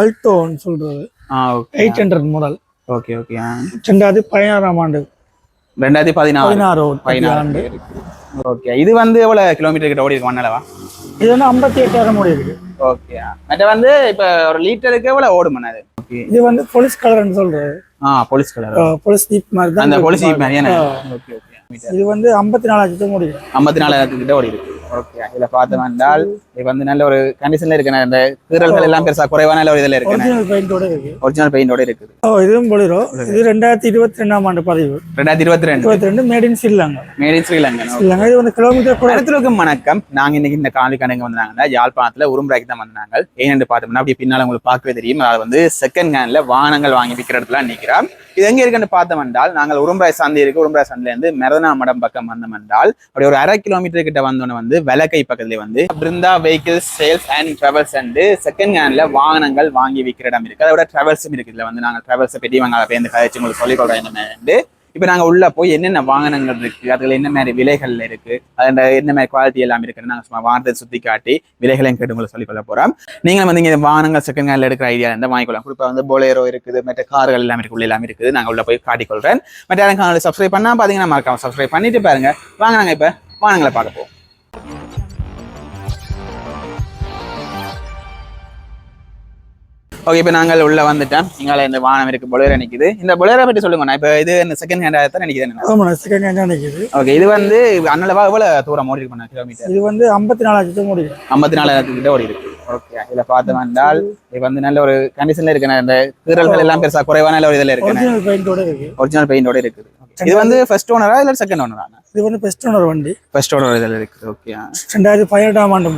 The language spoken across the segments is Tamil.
அல்டோன்னு சொல்றது. Eight hundred model okay okay. ரெண்டாயிரத்தி பதினாறாம் ஆண்டு. ரெண்டாயிரத்தி பதினாறு. பதினாறு பதினாறு ஆண்டு. ஓகே இது வந்து எவ்வளவு கிலோமீட்டர் கிட்ட ஓடி இருக்கு மண்ணளவா? இது வந்து ஐம்பத்தி எட்டாயிரம் ஓடி இருக்கு ஓகே மற்ற வந்து இப்ப ஒரு லிட்டருக்கு எவ்வளவு ஓடும் அது? ஓகே இது வந்து போலீஸ் கலர்னு சொல்றது. ஆ போலீஸ் கலர் போலீஸ் ஜீப் மாதிரி தான் அந்த. போலீஸ் மாதிரியான. ஓகே ஓகே இது வந்து ஐம்பத்தி நாலாயிரத்து ஓடி ஐம்பத்தி நாலாயிரத்து கிட்ட ஓடி இருக்கு ஓகே இதுல பார்த்தோம் என்றால் இது வந்து நல்ல ஒரு கண்டிஷன்ல இருக்கு. இந்த கீறல்கள் எல்லாம் பெருசா குறைவான ஒரு இதுல இருக்கு. ஒரிஜினல் பெயிண்டோட இருக்கு. ஒரிஜினல் பெயிண்டோட இருக்குது. ஓ இதுவும் பொலிரோ இது ரெண்டாயிரத்தி இருபத்தி ரெண்டாம் ஆண்டு பதிவு. ரெண்டாயிரத்தி இருபத்தி ரெண்டு இருபத்தி ரெண்டு made in Sri Lanka made in Sri Lankan Sri Lanka இது வந்து கிலோமீட்டர் கூட. அனைத்துக்கும் வணக்கம். நாங்க இன்னைக்கு இந்த காணொலி கணக்கு வந்தாங்கன்னா யாழ்ப்பாணத்துல உரும்புராய்க்கு தான் வந்தாங்க. ஏன்னு பார்த்தோம்னா அப்படியே பின்னால உங்களுக்கு பார்க்கவே தெரியும். அது வந்து செகண்ட் ஹேண்ட்ல வாகனங்கள் வாங்கி விற்கிற இடத்துல நிக்கிறோம் இது எங்க இருக்குன்னு பார்த்தோம் என்றால் நாங்கள் உரும்பராய் சந்தை இருக்கு. உரும்பராய் சந்தையில இருந்து மெரதனா மடம் பக்கம் வந்தோம் என்றால் அப்படி ஒரு அரை கிலோமீட்டர் கிட்ட வந்தோன்னு வந்து விலக்கை பக்கத்துல வந்து Brinda vehicles sales and travels and second ஹேண்ட்ல வாகனங்கள் வாங்கி விற்கிற இடம் இருக்கு. அதோட டிராவல்ஸும் இருக்கு. இதுல வந்து நாங்கள் டிராவல்ஸை பெரியவங்க போய் இந்த கதைச்சு உங்களுக்கு சொல்லிக் கொடுறோம் என்ன இப்போ நாங்கள் உள்ள போய் என்னென்ன வாகனங்கள் இருக்கு அதுல என்ன மாதிரி விலைகள் இருக்கு அதில் என்ன மாதிரி குவாலிட்டி எல்லாம் இருக்குன்னு நாங்கள் சும்மா வாகனத்தை சுத்தி காட்டி விலைகளையும் கேட்டு உங்களுக்கு சொல்லி கொள்ள போறோம். நீங்க வந்து இங்கே வாகனங்கள் செகண்ட் ஹேண்ட்ல எடுக்கிற ஐடியா இருந்தால் வாங்கிக்கலாம் குறிப்பாக வந்து போலேரோ இருக்குது மற்ற கார்கள் எல்லாம் இருக்கு உள்ள எல்லாம் இருக்குது. நாங்கள் உள்ள போய் காட்டிக்கொள்கிறேன் மற்ற யாரும் காணொலி சப்ஸ்கிரைப் பண்ணா பாத்தீங்கன்னா மறக்காம சப்ஸ்கிரைப் பண்ணிட்டு பாருங்க. வாங்க நாங்கள் இப்போ வாகனங்களை பார்க்க போவோம். ஓகே இப்போ நாங்கள் உள்ள வந்துட்டோம். இங்கால இந்த வாகனம் இருக்கு பொலேரோ நிக்குது. இந்த பொலேரோ பற்றி சொல்லுங்க நான் இப்போ இது இந்த செகண்ட் ஹேண்ட் தான் நினைக்கிறேன் ஆமா செகண்ட் ஹேண்ட் நினைக்குது ஓகே இது வந்து அண்ணளவா எவ்வளவு தூரம் ஓடி இருக்கு கிலோமீட்டர் இது வந்து ஐம்பத்தி நாலாயிரத்து ஓடி இருக்கு ஐம்பத்தி நாலாயிரத்து கிட்ட ஓடி இருக்கு ஓகே இதுல பார்த்தோம் என்றால் இது வந்து நல்ல ஒரு கண்டிஷன்ல இருக்கு இந்த கீறல்கள் எல்லாம் பெருசா குறைவான ஒரு இதுல இருக்கு. ஒரிஜினல் பெயிண்டோட இருக்கு இருக்குது. இது வந்து ஃபர்ஸ்ட் ஓனரா இல்ல செகண்ட் ஓனரா இது வந்து பெஸ்ட் ஓனர் வண்டி. ஃபர்ஸ்ட் ஓனர் இதுல இருக்குது. ஓகே ரெண்டாயிரத்தி பதினெட்டாம் ஆண்டு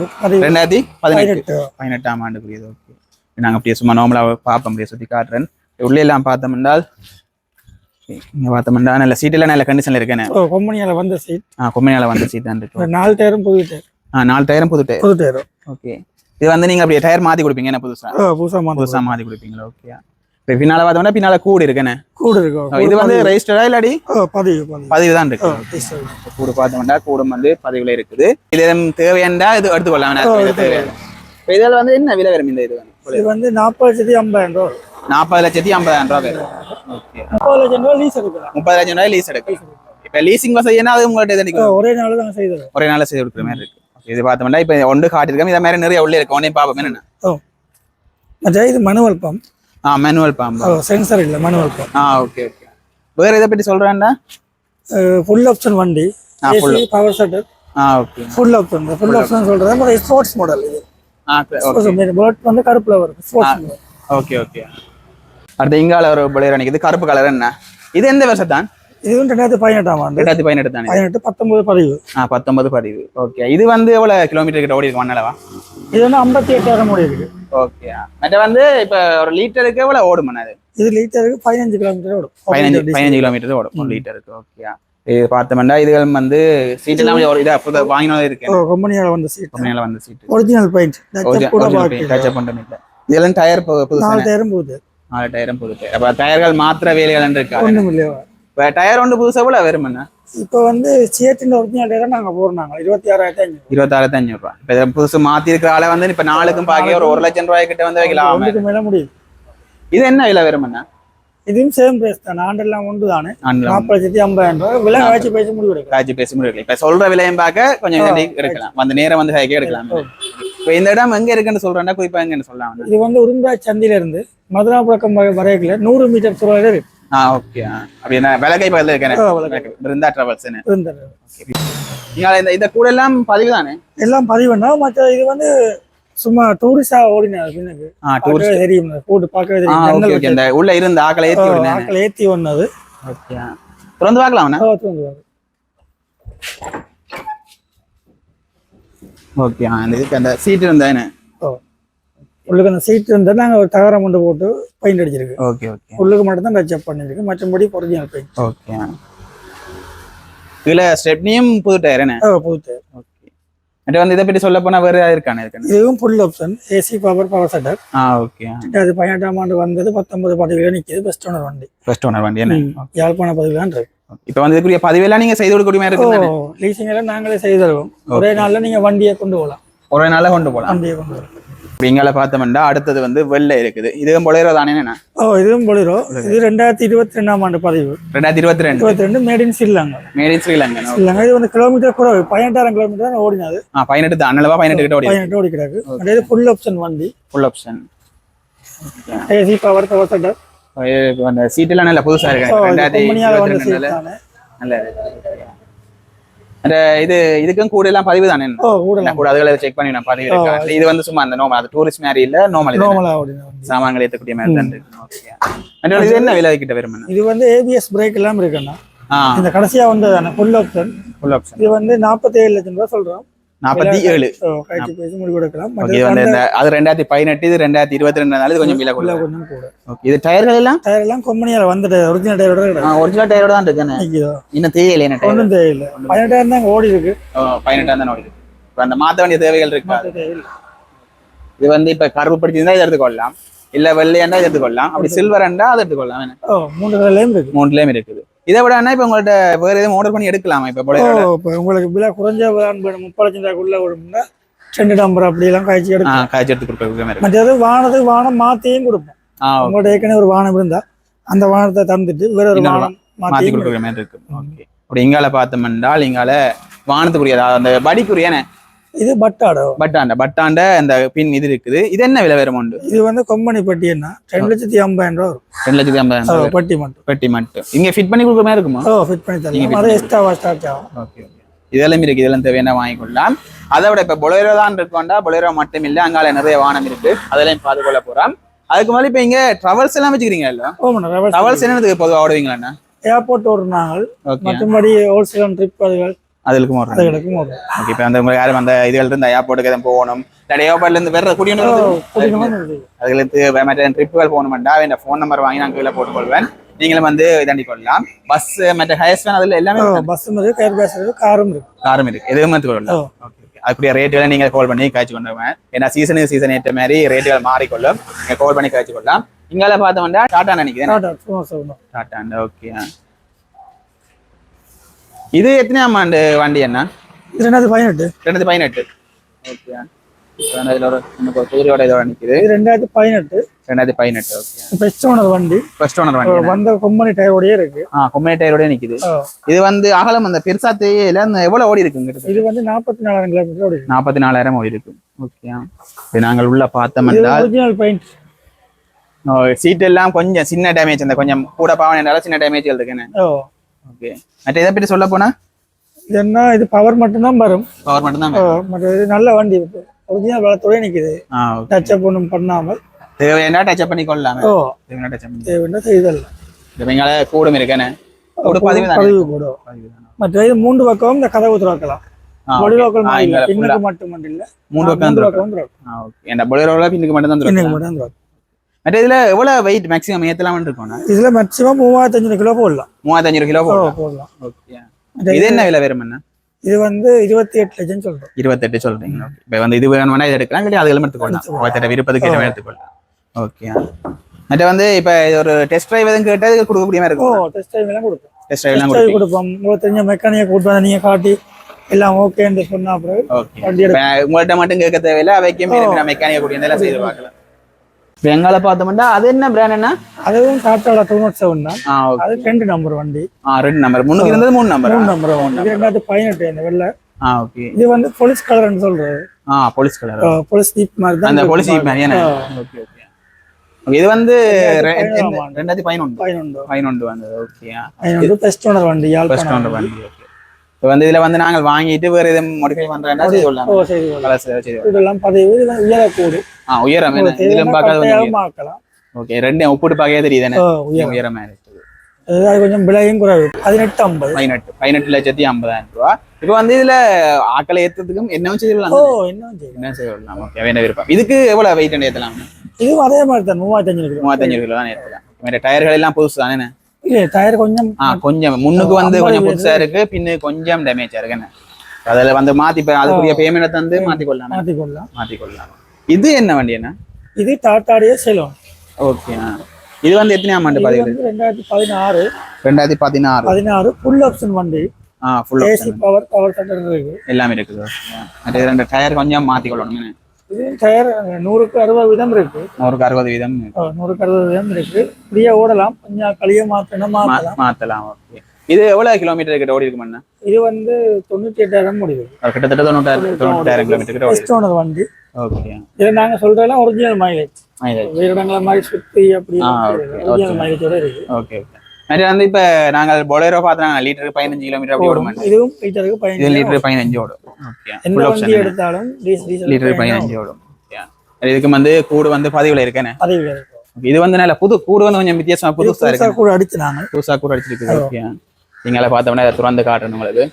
ரெண்டாயிரத்தி பதினெட்டு. பதினெட்டு. பதினெட்டாம் ஆண்டுக்குரியது ஓகே நாங்க அப்படியே சும்மா நார்மலா பார்ப்போம் அப்படியே சுத்தி காட்டுறேன் உள்ளே எல்லாம் பார்த்தோம் என்றால் இங்க பார்த்தோம் என்றால் நல்ல சீட் எல்லாம் நல்ல கண்டிஷன்ல இருக்கேன். கொம்பனியால வந்த சீட் ஆ கொம்மையால வந்த சீட் தான் இருக்கு. நாலு டயரும் புது டயர் ஆ நாலு டயரும் புது டயர் புது டயரும் ஓகே இது வந்து நீங்க அப்படியே டயர் மாத்தி கொடுப்பீங்க என்ன புதுசா? ஓ புதுசா மாத்த புதுசா மாத்தி கொடுப்பீங்களா? ஓகே இப்போ பின்னால பார்த்தோம்னா பின்னால கூடு இருக்குண்ணே கூடு இருக்கும் இது வந்து ரெஜிஸ்டரா இல்லாடி பதிவு பதிவு. தான் இருக்கு. கூடு பார்த்தோம்னா கூடும் வந்து பதிவுல இருக்குது. இது தேவையாண்டா இது எடுத்துக்கொள்ளலாம். தேவையான இதில் வந்து என்ன விலை வரும் இந்த இது இது வந்து நாற்பது லட்சத்தி ஐம்பதாயிரம் ரூபா. நாற்பது லட்சத்தி ஐம்பதாயிரம் ரூபா வரும் முப்பது லட்சம் ரூபா லீஸ் எடுக்கலாம் முப்பது லட்சம் ரூபாய் லீஸ் எடுக்கு இப்போ லீசிங் வசதினா அது நிற்கும் ஒரே நாள் தான் செய்தது ஒரே நாள்ல செய்து கொடுக்குற மாதிரி இருக்கு. இது பார்த்தோம்னா இப்போ ஒன்று காட்டியிருக்கோம் இதை மாதிரி நிறைய உள்ளே இருக்கு. ஒன்றையும் பார்ப்போம். என்னென்ன? ஓ. மச்சா இது மனுவல் பம்ப் ஆ மேனுவல் பாம்பு ஓ சென்சர் இல்லை மனுவல் பம்ப் ஆ ஓகே ஓகே வேற இதை பற்றி சொல்றான்டா. ஃபுல் ஆப்ஷன் வண்டி. பவர் செட்டர் ஆ okay full option full option நம்ம ஸ்போர்ட்ஸ் மாடல் இது. புல்லட் வந்து கருப்புல வரும். ஓகே ஓகே அடுத்து இங்கால ஒரு புலையர் நிற்குது கருப்பு கலர் என்ன? இது எந்த வருஷம் தான் இது ரெண்டாயிரத்தி பதினெட்டாம் ஆண்டு. ரெண்டாயிரத்தி பதினெட்டு தானே பதினெட்டு பத்தொன்பது பதிவு. ஆ பத்தொன்பது பதிவு. ஓகே இது வந்து எவ்வளவு கிலோமீட்டர் கிட்ட ஓடி இருக்கு? மண்ணளவா இது வந்து ஐம்பத்தி எட்டாயிரம் ஓடி இருக்கு. ஓகே மற்ற வந்து இப்போ ஒரு லிட்டருக்கு எவ்வளவு ஓடும் இது லிட்டருக்கு பதினஞ்சு கிலோமீட்டர் ஓடும். பதினஞ்சு பதினஞ்சு கிலோமீட்டர் ஓடும். ஒரு லிட்டருக்கு ஓகே இது பார்த்தோம்னா இதுகள் வந்து சீட் எல்லாம் ஒரு இதா புது வாங்கினாலும் இருக்கு. கம்பெனியால வந்த சீட் கம்பெனியில வந்து சீட் ஒரிஜினல் பெயிண்ட் கூட பாக்கி டச் பண்றது இல்லை. இதெல்லாம் டயர் புதுசு நாலு டயரும் போகுது நாலு டயரும் புது அப்போ டயர்கள் மாத்திர வேலைகள் இருக்கா? ஒண்ணும் இல்லையா இப்போ டயர் ஒன்று புதுசா எவ்வளவு வரும் என்ன இப்போ வந்து சியத்தின் ஒரிஜினல் டயர் நாங்க போடுறாங்க இருபத்தி ஆறாயிரத்தி ஐநூறு. இருபத்தாயிரத்தி அஞ்சூறு ரூபாய் இப்போ இதை புதுசு மாத்தி இருக்கிற ஆளை வந்து இப்ப நாளுக்கும் பாக்கி ஒரு ஒரு லட்சம் ரூபாய் கிட்ட வந்து வைக்கலாம். மேல முடியுது இது என்ன விலை வரும் என்ன இதுவும் சேம் பிரைஸ் தான். ஆண்டெல்லாம் ஒன்று தானே நாற்பது லட்சத்தி ஐம்பதாயிரம் ரூபாய். விலை வச்சு பேசி முடிவு காய்ச்சி பேச முடியல இப்ப சொல்ற விலையும் பார்க்க கொஞ்சம் எடுக்கலாம். அந்த நேரம் வந்து ஹைக்கே எடுக்கலாம். இப்ப இந்த இடம் எங்க இருக்குன்னு சொல்றேன்னா குறிப்பா எங்கன்னு சொல்லலாம்? வந்து. இது வந்து உருண்டா சந்தில இருந்து மதுராபுரக்கம் வரையில நூறு மீட்டர் தூரம் இருக்கு. ஆ ஓகே. அப்படி என்ன விலகை பக்கத்துல. இருக்கேன்? பிருந்தா டிராவல்ஸ் இருந்தது. நீங்க இந்த இந்த கூட எல்லாம் பதிவு தானே எல்லாம் பதிவுனா மற்ற இது வந்து சும்மா டூரிஸ்டா ஓடினது பின்னுக்கு டூரிஸ்ட் தெரியும். போட்டு பார்க்கவே ஓகே ஓகே உள்ள இருந்த ஆக்களை ஏத்தி ஆட்கள் ஏத்தி வந்தது. ஓகே திறந்து பார்க்கலாம். ஓகே அந்த இதுக்கு அந்த சீட் இருந்தானே ஓ உள்ளுக்கு அந்த சீட் இருந்தா நாங்க ஒரு தகரம் கொண்டு போட்டு பெயிண்ட் அடிச்சிருக்கு. ஓகே ஓகே உள்ளுக்கு மட்டும் தான் டச் அப் பண்ணிருக்கு மற்றபடி ஒரிஜினல் பெயிண்ட் ஓகே இதுல ஸ்டெப்னியும் புது டயர் என்ன? புது ஓகே மற்ற வந்து இதை பற்றி சொல்ல போனா வேற ஏதாவது இருக்கானே இருக்கானே இதுவும் full option AC power power setter ஆ ஓகே அது பதினெட்டாம் ஆண்டு வந்தது பத்தொன்பது பதிவுல நிக்குது பெஸ்ட் ஓனர் வண்டி. ஃபர்ஸ்ட் ஓனர் வண்டி என்ன? யாழ்ப்பாண பதிவுலாம் இருக்கு. இப்போ வந்து இதுக்குரிய பதிவெல்லாம் நீங்க செய்து கொடுக்கக்கூடிய மாதிரி இருக்கு லீசிங் எல்லாம் நாங்களே செய்து தருவோம். ஒரே நாள்ல நீங்க வண்டியை கொண்டு போகலாம். ஒரு நாள்ல கொண்டு போலாம் வண்டியை கொண்டு வரலாம் இங்கால பார்த்தோம்னா அடுத்தது வந்து வெள்ளை இருக்குது. இதுவும் பொழையிறோ தானே என்ன ஓ இதுவும் பொலிரோ இது ரெண்டாயிரத்தி இருபத்தி ரெண்டாம் ஆண்டு பதிவு. ரெண்டாயிரத்தி இருபத்தி ரெண்டு? இருபத்தி ரெண்டு made in Sri Lanka made in Sri Lankan Sri Lanka இது வந்து கிலோமீட்டர் கூட பதினெட்டாயிரம் கிலோமீட்டர் ஓடினது. ஆ பதினெட்டு தான் அண்ணளவா பதினெட்டு கிட்ட ஓடி பதினெட்டு ஓடி கிடக்கு அதே ஃபுல் ஆப்ஷன் வண்டி full option AC power power shutter அந்த சீட் எல்லாம் நல்ல புதுசா இருக்கு. ரெண்டாயிரத்தி. நல்ல இது இதுக்கும் கூட எல்லாம் பதிவு தானே? கூட அதுகளை செக் பண்ணி நான் பதிவு இருக்கேன் இது வந்து சும்மா அந்த நோமல் அது டூரிஸ்ட் மாதிரி இல்ல நோமல் சாமான்கள் ஏற்றக்கூடிய மாதிரி தான் இருக்கு இது என்ன விலை கிட்ட வரும் இது வந்து ஏபிஎஸ் பிரேக் எல்லாம் இருக்குண்ணா. இந்த கடைசியா வந்ததானே ஃபுல் ஆப்ஷன் ஃபுல் ஆப்ஷன் இது வந்து நாற்பத்தி ஏழு லட்சம் ரூபாய் சொல்றோம். நாற்பத்தி ஏழு. அது ரெண்டாயிரத்தி பதினெட்டு இது ரெண்டாயிரத்தி இருபத்தி ரெண்டு கொஞ்சம் விலை கூட இது டயர்கள் எல்லாம்? டயர் எல்லாம் கம்பெனியால வந்துட்டு ஒரிஜினல் டயரோட ஒரிஜினல் டயரோட தான் இருக்குன்னு நிக்குதோ. இன்னும் தேவையில்லை என்ன ஒன்றும் தேவையில்லை பதினெட்டாயிரம் தான் ஓடி இருக்கு. பதினெட்டாம் தானே ஓடுது இப்போ அந்த மாற்ற வேண்டிய தேவைகள் இருக்கா. இது வந்து இப்ப கருப்பு படிச்சிருந்தா இதை எடுத்துக்கொள்ளலாம். இல்ல வெள்ளையாண்டா இதை எடுத்துக்கொள்ளலாம். அப்படி சில்வர் அண்டா அதை எடுத்துக்கொள்ளலாம். இருக்கு. மூணுலயும் இருக்குது. இதை விட என்ன இப்ப உங்கள்ட்ட வேற எதுவும் ஆர்டர் பண்ணி எடுக்கலாமா இப்ப உங்களுக்கு விலை குறைஞ்ச முப்பது லட்சம் ரூபாய்க்குள்ள விடும்னா ரெண்டு நம்பர் அப்படியெல்லாம் காய்ச்சி எடுக்கும் காய்ச்சி எடுத்து இருக்கு. மற்றது வானத்துக்கு வானம் மாத்தியும் கொடுப்போம். உங்கள்ட்ட ஏற்கனவே ஒரு வானம் இருந்தா அந்த வானத்தை தந்துட்டு வேற ஒரு வானம் மாத்தி மாத்தியும் கொடுக்குற மாதிரி இருக்கு. ஓகே. அப்படி இங்கால பார்த்தோம்னால் இங்கால வானத்துக்குரிய அந்த வடிக்குரிய இது பட்டாடோ. பட்டாண்ட பட்டாண்ட அந்த பின் இது இருக்குது. இது என்ன விலை வேற உண்டு? இது வந்து கொம்பனி பட்டி என்ன ரெண்டு லட்சத்தி ஐம்பதாயிரம் ரூபா வரும். ரெண்டு லட்சத்தி ஐம்பதாயிரம் பட்டி மட்டும். பெட்டி மட்டும். இங்க ஃபிட் பண்ணி கொடுக்குற மாதிரி இருக்குமா? ஓ ஃபிட் பண்ணி தரலாம். அது எக்ஸ்ட்ராவா ஸ்டார்ட் ஆகும். ஓகே ஓகே இதெல்லாம் இருக்கு. இதெல்லாம் தேவையான வாங்கிக்கொள்ளலாம் அதை விட இப்ப பொலேரோ தான் இருக்கோண்டா பொலேரோ மட்டும் இல்ல. அங்கால நிறைய வானம் இருக்கு. அதெல்லாம் பாதுகொள்ள போறோம். அதுக்கு மேலே இப்ப இங்க ட்ரவல்ஸ் எல்லாம் வச்சுக்கிறீங்க இல்ல? ட்ரவல்ஸ் என்னதுக்கு பொதுவாக ஓடுவீங்களாண்ணா ஏர்போர்ட் ஓடுனாங்க ஓகே மற்றபடி ஹோல்சேல் ட்ரிப் அதுகள். அதுக்கு ஓடுறேன் அதுகளுக்கும் ஓகே இப்போ அந்த உங்களுக்கு யாரும் அந்த இதுகள் இருந்து ஏர்போர்ட்டுக்கு எதுவும் போகணும். இல்லாட்டி ஏர்போர்ட்ல இருந்து வேற குடியணும். அதுகளுக்கு மற்ற ட்ரிப்புகள் போகணுமெண்டா இந்த ஃபோன் நம்பர் வாங்கி நான் கீழே போட்டுக்கொள்வேன். நீங்களும் வந்து இதாண்டி கொள்ளலாம் பஸ் மற்ற ஹையர்ஸ் வேன் அதுல எல்லாமே பஸ்ஸும் இருக்கு. கயர் பேஸ் இருக்கு காரும் இருக்கு. காரும் இருக்கு. எதுவுமே ஓகே அதுக்குரிய ரேட்டுகளை நீங்க கால் பண்ணி காய்ச்சி கொண்டுவேன் ஏன்னா சீசனுக்கு சீசன் ஏற்ற மாதிரி ரேட்டுகள் மாறிக்கொள்ளும். நீங்க கால் பண்ணி காய்ச்சி கொள்ளலாம். இங்கால பார்த்தோம்னா டாட்டா நினைக்கிறேன் டாட்டா ஓகே இது எத்தனையாம் ஆண்டு வண்டி என்ன ரெண்டாயிரத்தி பதினெட்டு. ரெண்டாயிரத்தி பதினெட்டு. ஓகே இதுல ஒரு குதிரையோட இதோட நிக்குது இது ரெண்டாயிரத்தி பதினெட்டு. ரெண்டாயிரத்தி பதினெட்டு ஓகே ஓனர் வண்டி. ஃபர்ஸ்ட் ஓனர் வண்டி? வந்த கொம்பனி டயரோடயே இருக்கு. ஆ கொம்மை டயரோட நிக்குது. ஓ, இது வந்து அகலம் அந்த பெருசா தேயில அந்த எவ்வளவு ஓடி இருக்குங்க இது வந்து நாற்பத்தி நாலாயிரம் கிலோமீட்டர் ஓடி. நாற்பத்தி நாலாயிரம் ஓடி இருக்கும் ஓகே நாங்கள் உள்ள பார்த்தோம் ஒரிஜினல் பெயிண்ட் சீட் எல்லாம் கொஞ்சம் சின்ன டேமேஜ் அந்த கொஞ்சம் கூட என்றாலும் சின்ன டேமேஜ் இருக்குன்னு ஓகே மற்ற இதை பற்றி சொல்ல போனா? என்ன இது பவர் மட்டும்தான் வரும். பவர் மட்டும் தான் ஓ, மற்ற இது நல்ல வண்டி. ஒரிஜினல் வளத்தோடய நிக்குது. ஆ டச் அப் ஒன்றும் பண்ணாமல். தேவையா டச் பண்ணி கொள்ளலாம் ஓ. தேவையா டச் பண்ணி தேவைன்னா செய்தல். எங்கால கூடும் இருக்கேன்னு கூட பதிவு பதிவு கூட. மற்ற இது மூன்று பக்கம் இந்த கதவு திறக்கலாம். பின்னுக்கு மட்டும் இல்லை. மூன்று. பக்கம் okay. இந்த பொலிரோல பின்னுக்கு மட்டும் தான் திறக்கும் மற்ற இதுல எவ்வளவு வெயிட் மேக்ஸிமம் ஏத்தலாம்னு இருக்கும்னா? இதுல மேக்ஸிமம் மூவாயிரத்தஞ்சு கிலோ போடலாம். மூவாயிரத்தஞ்சு கிலோ போடலாம். போடலாம். ஓகே இது என்ன விலை வரும் என்ன இது வந்து இருபத்தி எட்டு லட்சம் சொல்றோம். இருபத்தெட்டு சொல்றீங்க ஓகே இப்போ வந்து இது வேணும்னா இது எடுக்கலாம் இல்லை அதுல எடுத்துக்கொள்ளலாம் ஒருத்தர விருப்பத்துக்கு மாதிரி எடுத்துக்கொள்ளலாம் ஓகே மற்ற வந்து இப்போ ஒரு டெஸ்ட் டிரைவ் எதுவும் கேட்டால் இது கொடுக்கக்கூடிய மாதிரி ஓ இருக்கும் டெஸ்ட் டைம் எல்லாம் கொடுப்போம். டெஸ்ட் டிரைவ் எல்லாம் கொடுப்போம். உங்களுக்கு தெரிஞ்ச மெக்கானிக்கை கூட்டு வந்து நீங்க காட்டி எல்லாம் ஓகேன்னு சொன்னா இப்ப உங்கள்ட்ட மட்டும் கேட்க தேவையில்லை அவைக்கும் மெக்கானிக்கை கூடிய எல்லாம் செய்து பார்க்கலாம். எங்கால பார்த்தோம்னா அது என்ன பிராண்ட் என்ன அதுவும் டாட்டால தொண்ணூற்றி செவன் தான். அது ரெண்டு நம்பர் வண்டி. ஆ ரெண்டு நம்பர் முன்னுக்கு இருந்தது மூணு நம்பர் மூணு நம்பர் இது ரெண்டாயிரத்தி பதினெட்டு இந்த வெள்ளை. ஆ ஓகே இது வந்து போலீஸ் கலர்னு சொல்றது. ஆ போலீஸ் கலர் போலீஸ் ஜீப் மாதிரி தான் அந்த. போலீஸ் மாதிரியான ஆ, ஓகே ஓகே இது வந்து. ரெண்டாயிரத்தி பதினொன்று. பதினொன்று. பதினொன்று வந்தது ஓகே பதினொன்று பெஸ்ட் ஓனர் வண்டி யாழ்ப்பாணம் ஒன்று வண்டி. இப்போ வந்து இதுல வந்து நாங்கள் வாங்கிட்டு வேற எதுவும் மாடிஃபை பண்றேன்னா செய்து கொள்ளலாம் இதெல்லாம் பதிவு இதெல்லாம் உயரக்கூடு ஆ உயரம் என்ன? இதுல பார்க்காத ஓகே ரெண்டு ஒப்பிட்டு பார்க்கவே தெரியுது என்ன ஓ, உயரம் இருக்குது அது கொஞ்சம் விலையும் குறைவு. பதினெட்டு ஐம்பது. பதினெட்டு பதினெட்டு லட்சத்தி ஐம்பதாயிரம் ரூபா. இப்போ வந்து இதுல ஆக்களை ஏத்துறதுக்கும் என்னவும் செய்து ஓ என்ன என்ன செய்து கொள்ளலாம் ஓகே வேணா விருப்பம். இதுக்கு எவ்வளவு வெயிட் ஏத்தலாம்? இதுவும் அதே மாதிரி தான் மூவாயிரத்தஞ்சு கிலோ. மூவாத்தஞ்சு கிலோ தான் ஏத்தலாம். டயர்கள் எல்லாம் புதுசு தானே என்ன? டயர் கொஞ்சம் ஆ கொஞ்சம். முன்னுக்கு வந்து கொஞ்சம். புதுசா இருக்கு. பின்னு கொஞ்சம் டேமேஜா இருக்கு. என்ன? அதுல வந்து மாத்தி அதுக்குரிய பேமெண்ட் தந்து மாத்தி கொள்ளலாம் மாற்றிக்கொள்ளலாம் மாத்தி கொள்ளலாம் இது என்ன வண்டி என்ன? இது டாட்டாடியே செல்லும் ஓகே இது வந்து எத்தனை ஆமாண்டு வந்து ரெண்டாயிரத்தி பதினாறு. ரெண்டாயிரத்தி பதினாறு. பதினாறு ஃபுல் ஆப்ஷன் வண்டி. ஆ full AC power power centre இருக்கு எல்லாமே இருக்குது. ரெண்டு டயர் கொஞ்சம் மாத்தி கொள்ளணும் இது டயர் நூறுக்கு அறுபது வீதம் இருக்கு. நூறுக்கு அறுபது வீதம் நூறுக்கு அறுபது வீதம் இருக்கு. ஃப்ரீயா ஓடலாம். கொஞ்சம் களிய மாத்தணும் மாத்தலாம். மாத்தலாம் ஓகே இது எவ்வளவு கிலோமீட்டர் கிட்ட ஓடி இருக்குமண்ணா? இது வந்து தொண்ணூத்தி எட்டாயிரம் முடியுது. கிட்டத்தட்ட தொண்ணூத்தாயிரம் தொண்ணூத்தாயிரம் கிலோமீட்டர் கிட்ட ஓடி வண்டி. ஓகே இது நாங்க சொல்றதெல்லாம் ஒரிஜினல் மைலேஜ் வேறு இடங்கள மாதிரி சுத்தி அப்படி ஒரிஜினல் மைலேஜோட இருக்கு. ஓகே ஓகே மற்ற வந்து இப்ப நாங்கள் பொலேரோ பார்த்தோம் லிட்டருக்கு பதினஞ்சு கிலோமீட்டர் அப்படி ஓடும். இதுவும் லிட்டருக்கு இது பதினஞ்சு லிட்டர் பதினஞ்சு ஓடும். எந்த வண்டி எடுத்தாலும் லிட்டர் பதினஞ்சு ஓடும். இதுக்கு வந்து கூடு வந்து பதிவுல இருக்கேனே? பதவி இருக்கும் Okay, இது வந்து நல்ல புது கூடு வந்து கொஞ்சம் வித்தியாசமா இது புதுசா இருக்கு கூட அடிச்சு நாங்க புதுசா கூட அடிச்சிருக்கு. ஓகே நீங்கள பார்த்தோம்னா இதை துறந்து காட்டுறேன் உங்களுக்கு.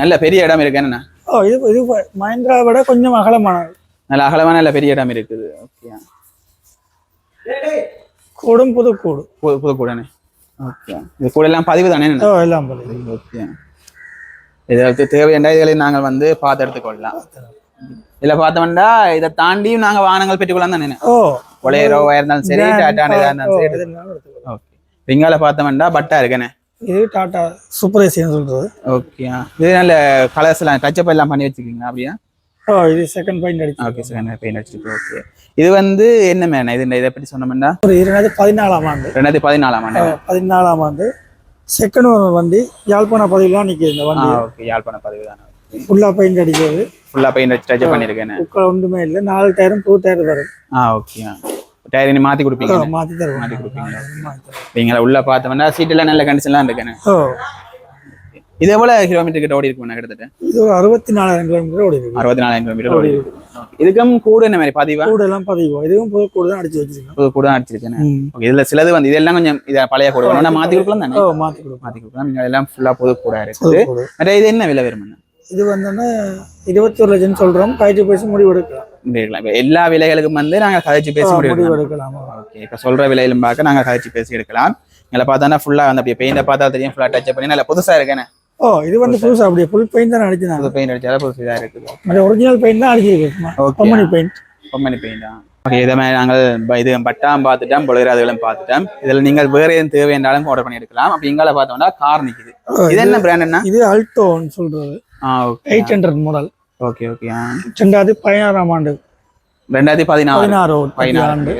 நல்ல பெரிய இடம் இருக்கு என்னண்ணா ஓ இது இது மஹிந்திரா விட கொஞ்சம் அகலமானது. நல்ல அகலமான நல்ல பெரிய இடம் இருக்குது. ஓகே கூடும் புது கூடு புது புது கூடனே ஓகே இது கூட எல்லாம் பதிவு தானே? எல்லாம் போல ஓகே இதற்கு தேவையான இதுகளை நாங்கள் வந்து பார்த்து எடுத்துக்கொள்ளலாம். இதுல பார்த்தோம்னா இதை தாண்டியும் நாங்க வாகனங்கள் பெற்றுக்கொள்ளலாம் தானே? ஓ. ஒலையரோவா இருந்தாலும் சரி டாட்டான இதா இருந்தாலும் சரி. ஓகே இங்கால பார்த்தோம்னா பட்டா இருக்கேனே? இது டாடா சூப்பர் ஏசின்னு சொல்றது. ஓகே இது நல்ல கலர்ஸ் எல்லாம் டச்சப் எல்லாம் பண்ணி வச்சிருக்கீங்க அப்படியா? ஓ இது செகண்ட் பாயிண்ட் அடிச்சு ஓகே சார் பெயிண்ட் அடிச்சிருக்கு ஓகே இது வந்து என்ன மேன் இது இதை பற்றி சொன்னோம்னா? ஒரு இரண்டாயிரத்தி பதினாலாம் ஆண்டு. ரெண்டாயிரத்தி பதினாலாம் ஆண்டு. பதினாலாம் ஆண்டு. செகண்ட் ஒரு வண்டி யாழ்ப்பாண பதவிலாம் நிற்கிது இந்த வண்டி. ஓகே யாழ்ப்பாணம் பதிவு தானே. ஃபுல்லாக பெயிண்ட் அடிக்கிறது. ஃபுல்லாக பெயிண்ட் அடிச்சு டச்சப் பண்ணியிருக்கேன் புக்கள் ஒன்றுமே இல்லை. நாலு டயரும் புது டயர் வரும். ஆ ஓகே டயர் நீ மாற்றி கொடுப்பீங்க மாற்றி தருவோம். மாற்றி கொடுப்பீங்க. நீங்கள உள்ள பார்த்தோம்னா சீட்டெல்லாம் நல்ல கண்டிஷன்லாம் இருக்கேன் ஓ. இது எவ்வளவு கிலோமீட்டர் கிட்ட ஓடி இருக்கும் கிட்டத்தட்ட? இது ஒரு அறுபத்தி நாலாயிரம் கிலோமீட்டர் ஓடி இருக்கு. அறுபத்தி நாலாயிரம் கிலோமீட்டர் ஓடி இருக்கு. இதுக்கும் கூட என்ன மாதிரி? பதிவா? கூட எல்லாம் பதிவோம் இதுவும் புது கூட தான் அடிச்சு வச்சிருக்கோம் புது கூட அடிச்சிருக்கேன் ம். ஓகே இதுல சிலது வந்து இதெல்லாம் கொஞ்சம் இதை பழைய கூட வேணும். மாத்தி கொடுக்கலாம் தானே? மாற்றி கொடுப்போம் மாத்தி கொடுக்கலாம். நீங்க எல்லாம் ஃபுல்லா புது கூட இருக்குது மற்ற இது என்ன விலை வரும் இது வந்தோன்னா இருபத்தி ஒரு லட்சம் சொல்றோம். கழிச்சு பேசி முடிவு எடுக்கலாம். எல்லா விலைகளுக்கும் வந்து நாங்க கதைச்சு பேசி முடிவு எடுக்கலாம். ஓகே இப்ப சொல்ற விலையிலும் பார்க்க நாங்க கதைச்சு பேசி எடுக்கலாம். இதில் பார்த்தோன்னா ஃபுல்லா அந்த அப்படியே பெயிண்ட பார்த்தா தெரியும். ஃபுல்லா டச் பண்ணி நல்ல புதுசா இருக்கேனே? ஓ இது வந்து புதுசா. அப்படியே ஃபுல் பெயிண்ட் தான் அடிச்சுனாங்க புது பெயிண்ட் அடிச்சாலும் புதுசு இதா இருக்குது. மற்ற ஒரிஜினல் பெயிண்ட் தான் அடிச்சிருக்கு கம்பெனி பெயிண்ட் கம்பெனி பெயிண்டா ஓகே இதை மாதிரி நாங்கள் இது பட்டாம் பார்த்துட்டோம் பொழுதுகளும் பார்த்துட்டோம் இதில் நீங்கள் வேறு எதுவும் தேவை என்றாலும் ஆர்டர் பண்ணி எடுக்கலாம். அப்படி இங்கால பார்த்தோம்னா கார் நிக்குது. இது என்ன பிராண்ட் என்ன? இது அல்டோன்னு சொல்றது. ஆ okay eight hundred model okay okay ஆ. ரெண்டாயிரத்தி பதினாறாம் ஆண்டு. ரெண்டாயிரத்தி பதினாறு. பதினாறு பதினாறு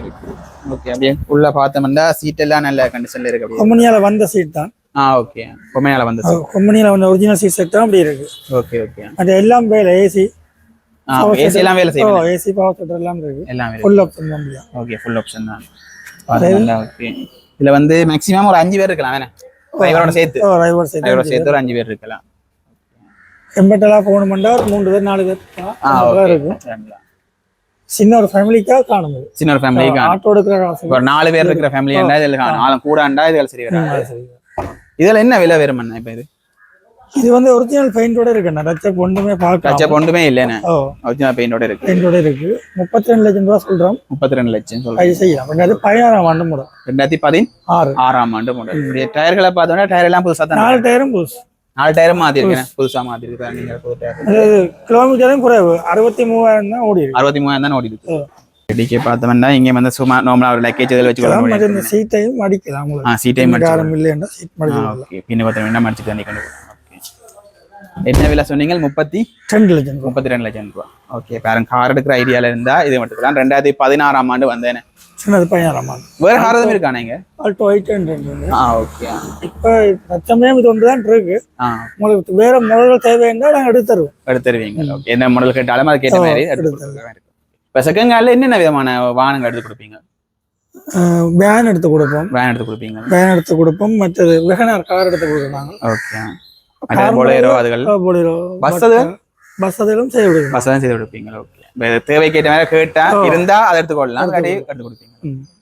ஓகே அப்படியே உள்ள பார்த்தோம்னா சீட் எல்லாம் நல்ல கண்டிஷன்ல இருக்கு அப்படியே. வந்த சீட் தான். ஆ ஓகே பொம்மையால வந்து கொம்பனியால வந்த ஒரிஜினல் சீட் செட் அப்படி இருக்கு. ஓகே ஓகே அது எல்லாம் வேலை ஏசி ஏசி எல்லாம் வேலை ஓ செய்யும் ஏசி பவர் செட்டர் எல்லாம் இருக்கு. எல்லாம் ஃபுல் ஆப்ஷன் தான் ஓகே ஃபுல் ஆப்ஷன் தான். ஓகே இதுல வந்து மேக்ஸிமம் ஒரு அஞ்சு பேர் இருக்கலாம் வேணே. டிரைவரோட சேர்த்து. டிரைவர் சீட் டிரைவரோட சேர்த்து ஒரு அஞ்சு பேர் இருக்கலாம். எம்பட்டெல்லாம் போகணுமெண்டா ஒரு மூன்று பேர் நாலு பேர். இருக்கும். சின்ன ஒரு ஃபேமிலிக்காக காணும். சின்ன ஒரு ஃபேமிலிக்கு ஆட்டோ எடுக்கிற ஒரு நாலு பேர் இருக்கிற ஃபேமிலி இருந்தா இதுல நாலு கூடாண்டா இதுல சரி. வராது. இதுல என்ன விலை வரும் அண்ணா இப்ப இது? இது வந்து ஒரிஜினல் பெயிண்டோட இருக்கு டச்சப் ஒன்றுமே பார்க்கலாம். டச்சப் ஒன்றுமே இல்லைண்ணே ஓ. ஒரிஜினல் பெயிண்டோட இருக்கு. பெயிண்டோட இருக்கு. முப்பத்தி ரெண்டு லட்சம் ரூபா சொல்றோம். முப்பத்தி ரெண்டு லட்சம் சொல்றேன் அது செய்யலாம். ரெண்டாயிரத்தி பதினாறாம் ஆண்டு முறை ரெண்டாயிரத்தி பதின் ஆறு. ஆறாம் ஆண்டு இப்படி டயர்களை பார்த்தோம்னா டயர் எல்லாம் புதுசா தான் நாலு டயரும் புதுசு. நாலு டயரும் மாத்திருக்கேன் புதுசா. மாத்திருக்கேன் நீங்க புது டயர் கிலோமீட்டரும் குறைவு. அறுபத்தி மூவாயிரம் தான் ஓடி இருக்கு. அறுபத்தி மூவாயிரம் தான் ஓடி இருக்கு. ஓ. டிக்கே பார்த்தோம்னா இங்க வந்து சும்மா நார்மலா ஒரு லக்கேஜ் இதில் வச்சு மற்ற கொள்ள இந்த சீட்டையும் அடிக்கலாம் ஆ சீட்டையும் காரம் இல்லைன்னா சீட் மடிக்கலாம் ஓகே பின்ன பத்து வேண்டாம் அடிச்சு தண்ணி கொண்டு என்ன விலை சொன்னீங்க முப்பத்தி ரெண்டு லட்சம் முப்பத்தி ரெண்டு லட்சம் ரூபா. ஓகே பாருங்க கார் எடுக்கிற ஐடியால இருந்தா இது மட்டும் தான் ரெண்டாயிரத்தி பதினாறாம் ஆண்டு வந்தேன். சின்னது பதினாறாம் ஆண்டு. வேற கார் எதுவும் இருக்கானே இங்க? ஆல்டோ எயிட் ஹண்ட்ரட் ஆ ஓகே இப்போ தச்சமயம் இது ஒன்று தான் இருக்கு உங்களுக்கு வேற மாடல்கள் தேவைன்னா நாங்கள் எடுத்து தருவோம். எடுத்து தருவீங்க. ஓகே என்ன மாடல் கேட்டாலும் அது கேட்ட மாதிரி எடுத்து இப்போ செகண்ட் ஹேண்ட்ல என்னென்ன விதமான வாகனங்கள் எடுத்து கொடுப்பீங்க? வேன் எடுத்து கொடுப்போம். வேன் எடுத்து கொடுப்பீங்க. வேன் எடுத்து கொடுப்போம். மற்றது வெகனார் கார் எடுத்து கொடுக்குறாங்க. ஓகே பொலேரோ அதுகள். பஸ் அது? பஸ் அதிலும் செய்ய விடுங்க பஸ் தான் செய்து கொடுப்பீங்க. ஓகே தேவை கேட்ட மாதிரி கேட்டா இருந்தா அதை எடுத்துக்கொள்ளலாம். எடுத்து கொடுப்பீங்க.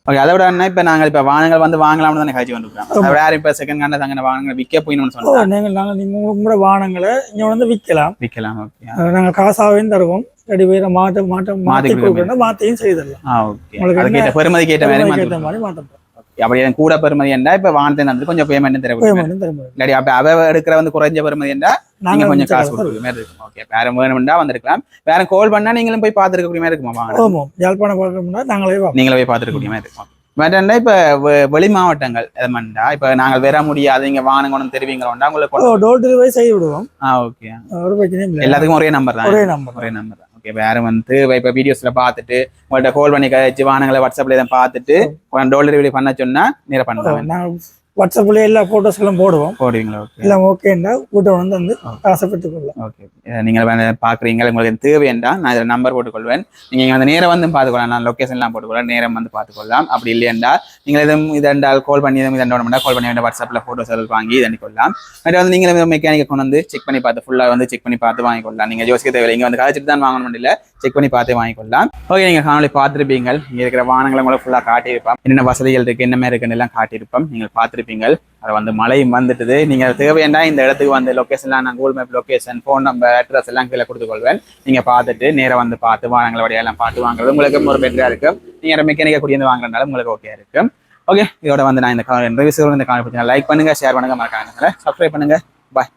ஓகே அதை விட என்ன இப்போ நாங்கள் இப்போ வாகனங்கள் வந்து வாங்கலாம்னு தானே காய்ச்சி வந்துருக்கோம் யாரும் இப்போ செகண்ட் ஹேண்ட்ல தங்கின வாகனங்கள் விற்க போயின்னு ஓ சொன்னா நீங்கள் நாங்கள் நீங்கள் உங்களுக்கு கூட வாகனங்களை இங்கே வந்து விற்கலாம். விற்கலாம் ஓகே நாங்கள் காசாவையும் தருவோம். ரெடி பேரை மாற்ற மாற்ற மாத்தி மாற்றி கொடுக்க கொடுக்கணும் மாற்றியும் செய்து தரலாம் ஆ ஓகே கேட்ட பெருமதி கேட்ட மாதிரி ஏற்ற மாதிரி மாற்ற அப்படி கூட பெருமதி என்றா இப்போ வாகனத்தை வந்து கொஞ்சம் பேமெண்ட் தர முடியும். அப்ப அவ எடுக்கிற வந்து குறைஞ்ச பெருமதி என்றா நீங்க கொஞ்சம் காசு கொடுக்குற மாதிரி இருக்கும்? ஓகே வேற வேணும்னா வந்திருக்கலாம். வேற கால் பண்ணா நீங்களும் போய் பார்த்துருக்க மாதிரி இருக்குமா? வாங்க. ஆமாம் யாழ்ப்பாணம் பார்க்கணும்னா நாங்களே நீங்களே போய் பார்த்துருக்க மாதிரி இருக்கும்? வேறண்டா இப்ப வெளி மாவட்டங்கள் எதமண்டா இப்ப நாங்கள் வர முடியாது இங்க வானங்கணும் தெரிவிங்களோண்டா உங்களுக்கு கொண்டு- டோர் டெலிவரி செய்து விடுவோம். ஆ ஓகே ஒரு பிரச்சனையும் இல்லை. எல்லாத்துக்கும் ஒரே நம்பர் தான். ஒரே நம்பர் ஒரே நம்பர் தான். ஓகே வேற வந்து இப்ப வீடியோஸ்ல பார்த்துட்டு உங்கள்ட்ட கால் பண்ணி கழிச்சு வானங்களை வாட்ஸ்அப்ல இதை பார்த்துட்டு டோல் டெலிவரி பண்ண சொன்னா நேர பண்ணலாம். நாங்கள் வாட்ஸ்அப்ல எல்லா போட்டோஸ் எல்லாம் போடுவோம். போடுவீங்களா? ஓகே எல்லாம் ஓகேண்டா கூட்ட வந்து வந்து ஆசைப்பட்டுக் கொள்ளலாம் ஓகே நீங்க வேற பாக்குறீங்க உங்களுக்கு தேவையண்டா நான் இதில் நம்பர் போட்டுக்கொள்வேன். நீங்க இங்க வந்து நேரம் வந்து பார்த்துக்கொள்ளலாம். நான் லொகேஷன்லாம் போட்டுக்கொள்ளலாம். நேரம் வந்து பார்த்துக்கொள்ளலாம். அப்படி இல்லையண்டா நீங்கள் எதுவும் இதெண்டால் கால் பண்ணி எதுவும் இதண்டா கால் பண்ணி வேண்டாம். வாட்ஸ்அப்ல போட்டோஸ் எல்லாம் வாங்கி இதண்டி கொள்ளலாம் பட் வந்து நீங்க மெக்கானிக்கை கொண்டு வந்து செக் பண்ணி பார்த்து ஃபுல்லா வந்து செக் பண்ணி பார்த்து வாங்கிக்கொள்ளலாம். நீங்க யோசிக்க தேவையில்லை. இங்க வந்து கழிச்சிட்டு தான் வாங்கணும் இல்ல. செக் பண்ணி பார்த்து வாங்கிக்கொள்ளலாம். ஓகே நீங்கள் காணொலி பார்த்துருப்பீங்க இங்கே இருக்கிற வாகனங்களை உங்களை ஃபுல்லாக காட்டியிருப்போம். என்னென்ன வசதிகள் இருக்குது என்ன மாதிரி இருக்குன்னு எல்லாம் காட்டியிருப்போம். நீங்கள் பார்த்துருப்பீங்க அது வந்து மழையும் வந்துட்டுது. நீங்கள் தேவையாண்டா இந்த இடத்துக்கு வந்து லொகேஷன்லாம் நான் Google map location phone number address எல்லாம் கீழே கொடுத்துக்கொள்வேன். நீங்கள் பார்த்துட்டு நேராக வந்து பார்த்து வாகனங்களை வழியெல்லாம் பார்த்து வாங்குறது உங்களுக்கு ஒரு பெட்டராக இருக்கும் நீங்கள் மெக்கானிக்கா கூடிய வாங்குறதுனால உங்களுக்கு ஓகே இருக்கும். ஓகே இதோட வந்து நான் இந்த ரிவ்யூஸ் இந்த காணொலி லைக் பண்ணுங்கள் ஷேர் பண்ணுங்கள் மறக்காங்க சப்ஸ்கிரைப் பண்ணுங்கள் பாய்